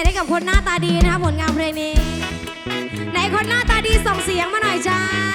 ษให้กับคนหน้าตาดีนะคะผลงานเพลงนี้ ไหนคนหน้าตาดีส่งเสียงมาหน่อยจ้า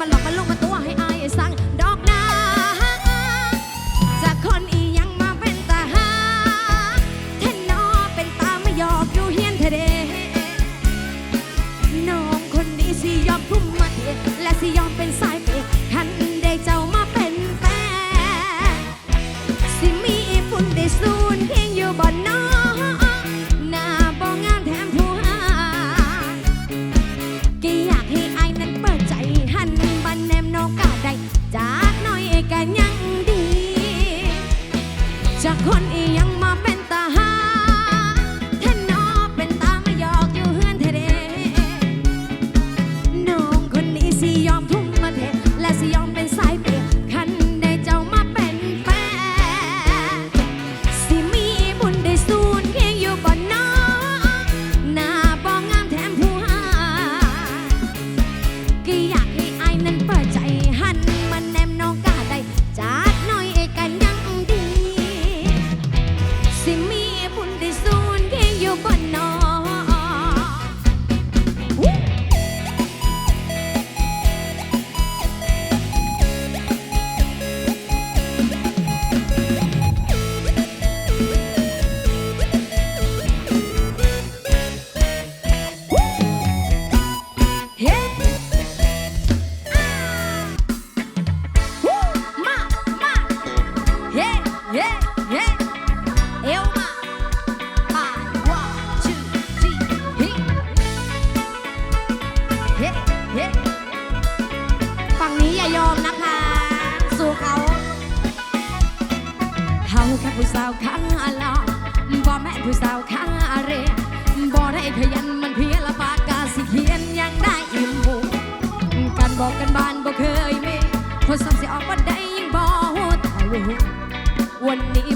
มันหลอกมันลูกมันตัวให้อายสั่ง บอกกันบ้านบอกเคยมีคนสั่ท์สิออกบ่ได้ยังบ่ฮู้แต่ว่วันนี้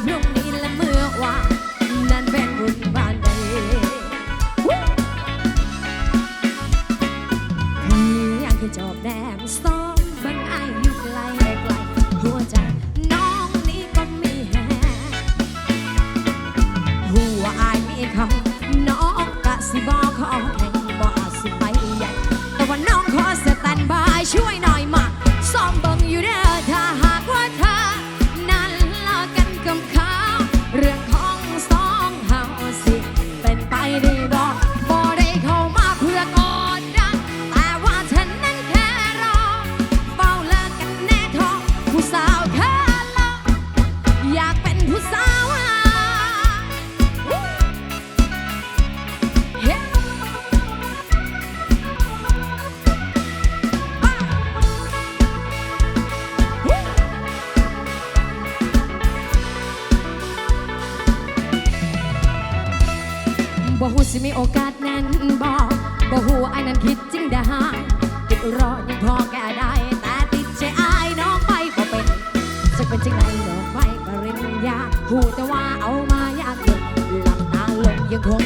เป็นจังไรดอกไม้ปริญญาหูแต่ว่าเอามายากหลับตาลงยังคง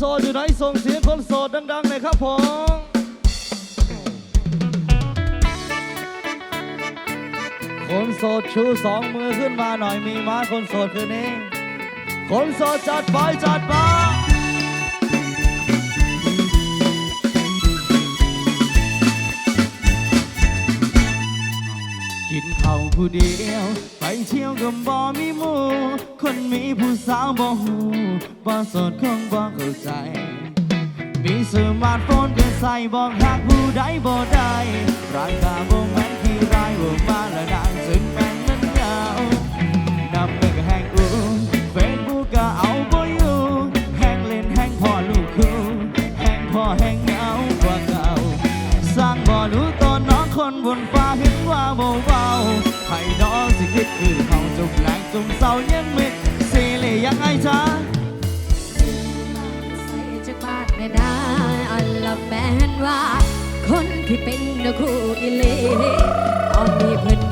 โสดอยู่ไหนส่งเสียงคนโสดดังๆหน่อยครับผมคนโสดชูสองมือขึ้นมาหน่อยมีมาคนโสดคืนนี้ คนโสดจัดไปจัดไปกินข้าวผู้เดียว ไปเที่ยวกับ่มีมู คนมีผู้สาวบอหูบ่สดคงบอเข้าใจ มีสมาร์ทโฟนก็ใส่บอกหักผู้ใดบอได้รางกาบอแม่นที่ไรบ่มาละได้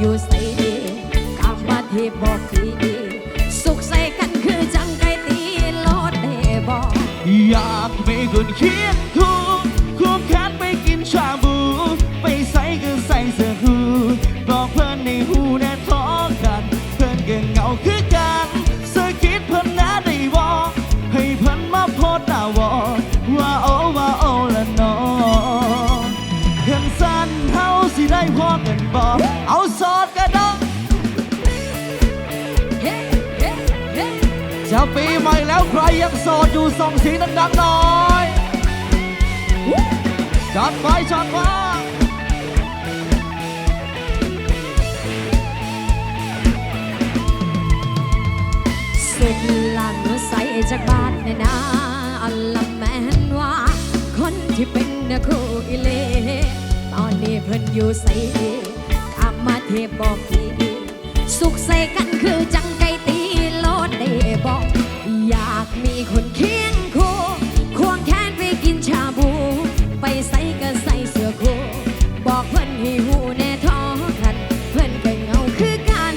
use ยังโสดอยู่สองสีนั้นดังหน่อยช็อตไฟช็อตไฟเสร็จหลังใส่จากบ้านในนาอัลลแมนว่า คนที่เป็นนักครูอิเลตอนนี้เพิ่นอยู่ใส่ข้ามมาเทพบอกทีสุขใส่กันคือจังไกตีโลดได้บอก อยากมีคนเคียงคู่ควงแขนไปกินชาบู ไปใส่ก็ใส่เสื้อคู่บอกเพื่อนให้หูแน่ท้อคัน เพื่อนก็เหงาคือกัน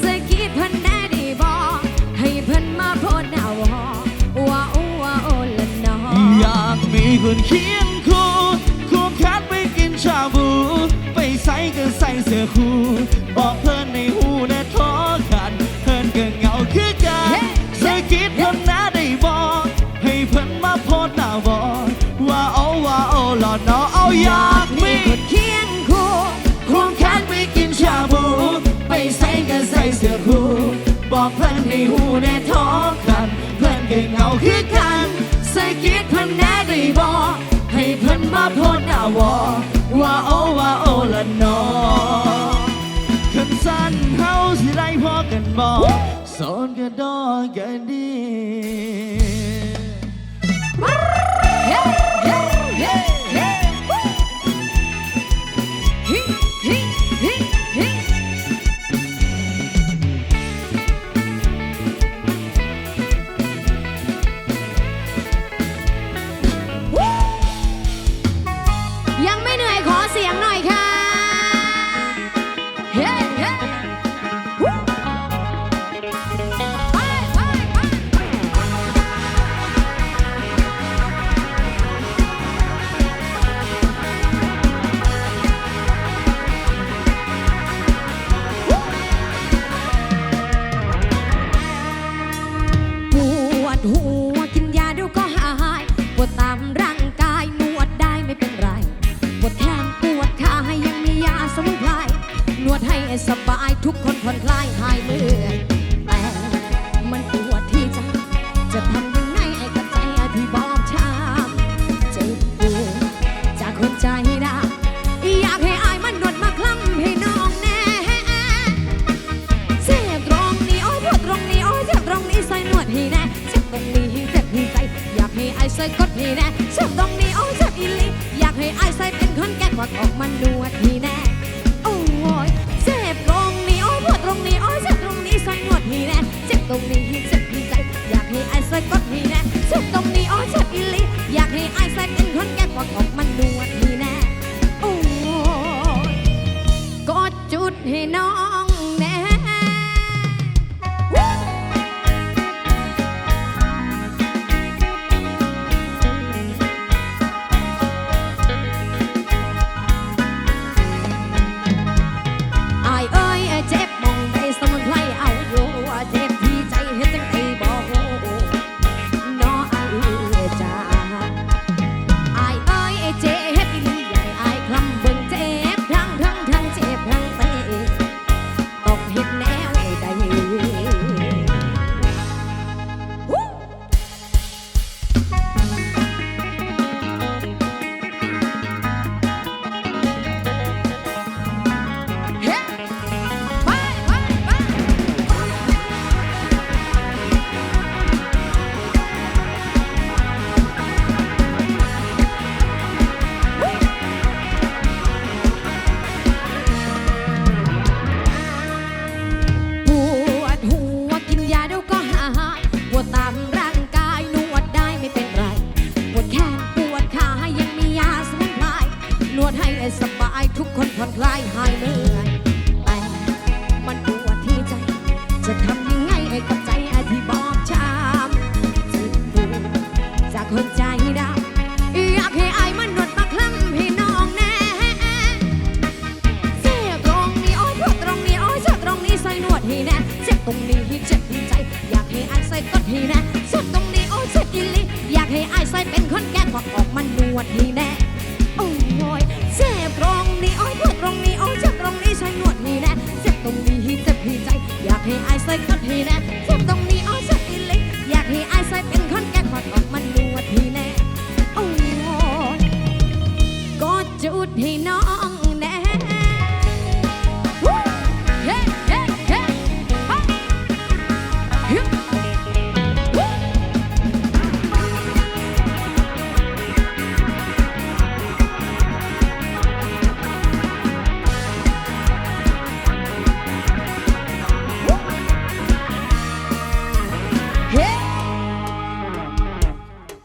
สกีเพื่อนแน่ดีบอกให้เพื่อนมาโพดดาวอว่าอ้ว่โอละนออยากมีคนเคียง อยู่ในท้องกัน เพื่อนเก่งเอาคือกันใส่คิดเพื่อนแน่ได้บอกให้เพื่อนมาโพดอาวอว่าโอว่าโอละนอคนสั้นเฮาสิไรพอกันบอกสอนกันดอกันดี who like container